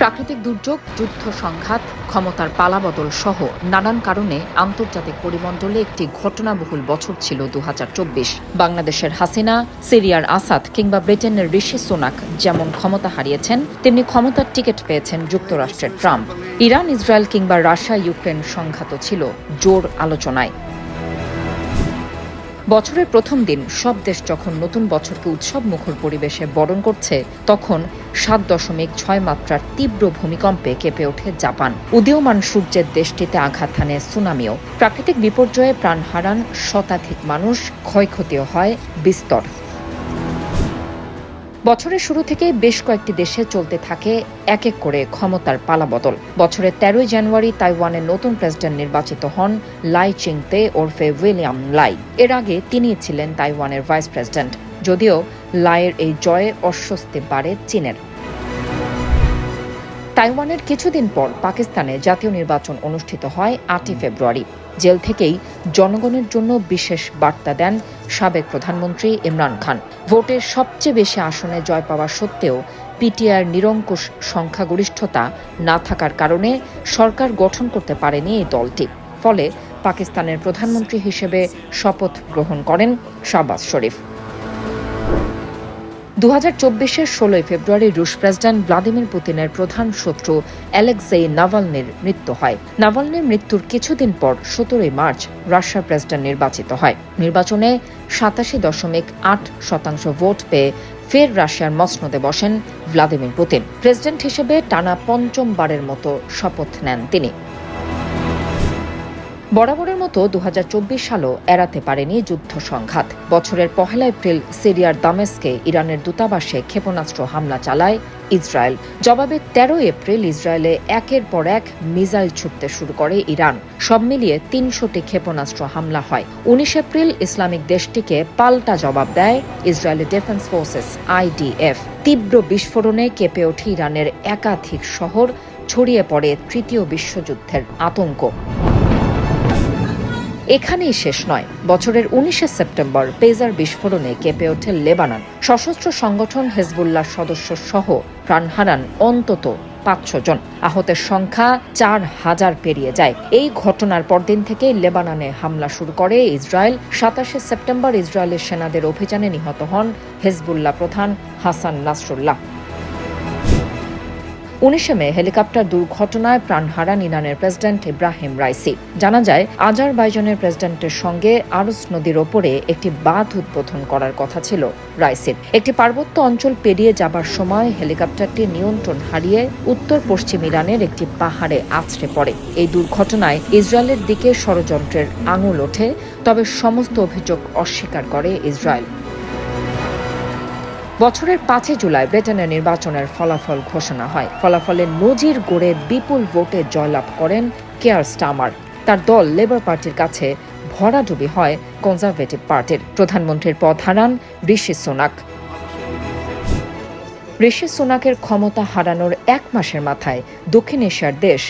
প্রাকৃতিক দুর্যোগ, যুদ্ধ সংঘাত, ক্ষমতার পালাবদল সহ নানান কারণে আন্তর্জাতিক পরিমণ্ডলে একটি ঘটনাবহুল বছর ছিল দু হাজার চব্বিশ। বাংলাদেশের হাসিনা, সিরিয়ার আসাদ কিংবা ব্রিটেনের ঋষি সোনাক যেমন ক্ষমতা হারিয়েছেন, তেমনি ক্ষমতার টিকিট পেয়েছেন যুক্তরাষ্ট্রের ট্রাম্প। ইরান, ইসরায়েল কিংবা রাশিয়া, ইউক্রেন সংঘাতও ছিল জোর আলোচনায়। বছরের প্রথম দিন সব দেশ যখন নতুন বছরকে উৎসব মুখর পরিবেশে বরণ করছে, তখন সাত দশমিক ছয় মাত্রার তীব্র ভূমিকম্পে কেঁপে ওঠে জাপান। উদীয়মান সূর্যের দেশটিতে আঘাত হানে সুনামিও। প্রাকৃতিক বিপর্যয়ে প্রাণ হারান শতাধিক মানুষ, ক্ষয়ক্ষতিও হয় বিস্তর। বছরের শুরু থেকে বেশ কয়েকটি দেশে চলতে থাকে এক এক করে ক্ষমতার পালাবদল। বছরের তেরোই জানুয়ারি তাইওয়ানের নতুন প্রেসিডেন্ট নির্বাচিত হন লাই চিংতে ওরফে উইলিয়াম লাই। এর আগে তিনি ছিলেন তাইওয়ানের ভাইস প্রেসিডেন্ট। যদিও লাইয়ের এই জয়ে অস্বস্তি বাড়ে চীনের। তাইওয়ানের কিছুদিন পর পাকিস্তানে জাতীয় নির্বাচন অনুষ্ঠিত হয় আটই ফেব্রুয়ারি। জেল থেকেই জনগণের জন্য বিশেষ বার্তা দেন সাবেক প্রধানমন্ত্রী ইমরান খান। ভোটের সবচেয়ে বেশি আসনে জয় পাওয়া সত্ত্বেও পিটিআর নিরঙ্কুশ সংখ্যাগরিষ্ঠতা না থাকার কারণে সরকার গঠন করতে পারেনি এই দলটি। ফলে পাকিস্তানের প্রধানমন্ত্রী হিসেবে শপথ গ্রহণ করেন শাহবাজ শরীফ। দু হাজার চব্বিশের ষোলোই ফেব্রুয়ারি রুশ প্রেসিডেন্ট ভ্লাদিমির পুতিনের প্রধান শত্রু অ্যালেক্সেই নাভালনির মৃত্যু হয়। নাভালনির মৃত্যুর কিছুদিন পর সতেরোই মার্চ রাশিয়ার প্রেসিডেন্ট নির্বাচিত হয়। নির্বাচনে সাতাশি দশমিক আট শতাংশ ভোট পেয়ে ফের রাশিয়ার মসনদে বসেন ভ্লাদিমির পুতিন। প্রেসিডেন্ট হিসেবে টানা পঞ্চমবারের মতো শপথ নেন তিনি। বরাবরের মতো দু সালও এড়াতে পারেনি যুদ্ধ সংঘাত। বছরের পহেলা এপ্রিল সিরিয়ার দামেস্কে ইরানের দূতাবাসে ক্ষেপণাস্ত্র হামলা চালায় ইসরায়েল। জবাবে তেরো এপ্রিল ইসরায়েলে একের পর এক মিসাইল ছুটতে শুরু করে ইরান। সব মিলিয়ে তিনশোটি ক্ষেপণাস্ত্র হামলা হয়। উনিশ এপ্রিল ইসলামিক দেশটিকে পাল্টা জবাব দেয় ইসরায়েলি ডিফেন্স ফোর্সেস আইডিএফ তীব্র বিস্ফোরণে কেঁপে ওঠে ইরানের একাধিক শহর, ছড়িয়ে পড়ে তৃতীয় বিশ্বযুদ্ধের আতঙ্ক। এখানেই শেষ নয়। বছরের উনিশে সেপ্টেম্বর পেজার বিস্ফোরণে কেঁপে ওঠে লেবানন। সশস্ত্র সংগঠন হেজবুল্লাহ সদস্য সহ প্রাণ হারান অন্তত পাঁচশো জন। আহতের সংখ্যা চার হাজার পেরিয়ে যায়। এই ঘটনার পরদিন থেকে লেবাননে হামলা শুরু করে ইসরায়েল। সাতাশে সেপ্টেম্বর ইসরায়েলের সেনাদের অভিযানে নিহত হন হেজবুল্লাহ প্রধান হাসান নাসরুল্লাহ। উনিশে মে হেলিকপ্টার দুর্ঘটনায় প্রাণ হারান ইরানের প্রেসিডেন্ট ইব্রাহিম রাইসি। জানা যায়, আজারবাইজানের প্রেসিডেন্টের সঙ্গে আরস নদীর ওপরে একটি বাঁধ উদ্বোধন করার কথা ছিল রাইসির। একটি পার্বত্য অঞ্চল পেরিয়ে যাবার সময় হেলিকপ্টারটি নিয়ন্ত্রণ হারিয়ে উত্তর পশ্চিম ইরানের একটি পাহাড়ে আছড়ে পড়ে। এই দুর্ঘটনায় ইসরায়েলের দিকে ষড়যন্ত্রের আঙুল ওঠে, তবে সমস্ত অভিযোগ অস্বীকার করে ইসরায়েল। বছরের পাঁচই জুলাই ব্রিটেনের নির্বাচনের ফলাফল ঘোষণা হয়। ফলাফলে নজির গড়ে বিপুল ভোটে জয়লাভ করেন কেয়ার স্টামার। তার দল লেবার পার্টির কাছে ভরাডুবি হয় কনজারভেটিভ পার্টির। প্রধানমন্ত্রীর পদ হারান ঋষি সোনাক। ঋষি সোনাকের ক্ষমতা হারানোর এক মাসের মাথায় দক্ষিণ এশিয়ার দেশ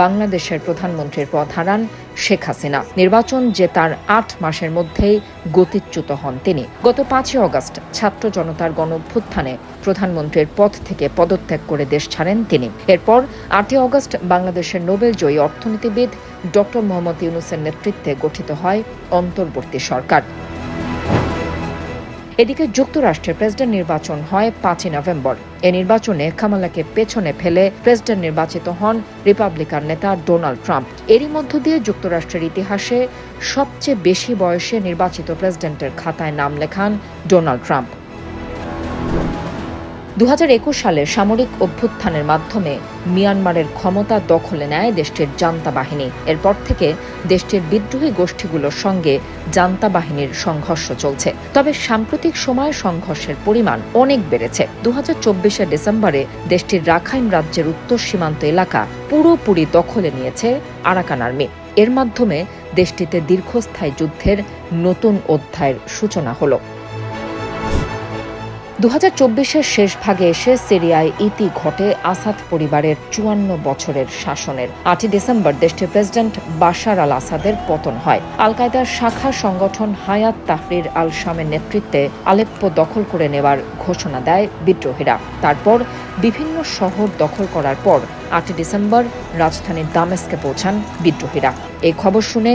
বাংলাদেশের প্রধানমন্ত্রীর পদ হারান শেখ হাসিনা। নির্বাচন যে তার আট মাসের মধ্যেই গতিচ্যুত হন তিনি। গত পাঁচই অগস্ট ছাত্র জনতার গণভ্যুত্থানে প্রধানমন্ত্রীর পদ থেকে পদত্যাগ করে দেশ ছাড়েন তিনি। এরপর আটই অগস্ট বাংলাদেশের নোবেল জয়ী অর্থনীতিবিদ ডক্টর মোহাম্মদ ইউনুসের নেতৃত্বে গঠিত হয় অন্তর্বর্তী সরকার। এদিকে যুক্তরাষ্ট্রের প্রেসিডেন্ট নির্বাচন হয় পাঁচই নভেম্বর। এ নির্বাচনে খামালাকে পেছনে ফেলে প্রেসিডেন্ট নির্বাচিত হন রিপাবলিকান নেতা ডোনাল্ড ট্রাম্প। এরই মধ্য দিয়ে যুক্তরাষ্ট্রের ইতিহাসে সবচেয়ে বেশি বয়সে নির্বাচিত প্রেসিডেন্টের খাতায় নাম লেখান ডোনাল্ড ট্রাম্প। দু হাজার একুশ সালে সামরিক অভ্যুত্থানের মাধ্যমে মিয়ানমারের ক্ষমতা দখলে নেয় দেশটির জান্তা বাহিনী। এরপর থেকে দেশটির বিদ্রোহী গোষ্ঠীগুলোর সঙ্গে জান্তা বাহিনীর সংঘর্ষ চলছে। তবে সাম্প্রতিক সময়ে সংঘর্ষের পরিমাণ অনেক বেড়েছে। দু হাজার ডিসেম্বরে দেশটির রাখাইন রাজ্যের উত্তর সীমান্ত এলাকা পুরোপুরি দখলে নিয়েছে আরাকান আর্মি। এর মাধ্যমে দেশটিতে দীর্ঘস্থায়ী যুদ্ধের নতুন অধ্যায়ের সূচনা হলো। দু হাজার শেষ ভাগে এসে সিরিয়ায় ইতি ঘটে আসাদ পরিবারের চুয়ান্ন বছরের শাসনের। আটই ডিসেম্বর দেশটির প্রেসিডেন্ট বাশার আল আসাদের পতন হয়। আল কায়দার শাখা সংগঠন হায়াত তাহরির আল শামের নেতৃত্বে আলেপ্পো দখল করে নেওয়ার ঘোষণা দেয় বিদ্রোহীরা। তারপর বিভিন্ন শহর দখল করার পর আটই ডিসেম্বর রাজধানীর দামেস্কে পৌঁছান বিদ্রোহীরা। এই খবর শুনে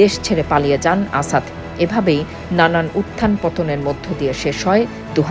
দেশ ছেড়ে পালিয়ে যান আসাদ। এভাবেই নানান উত্থান পতনের মধ্য দিয়ে শেষ হয় দু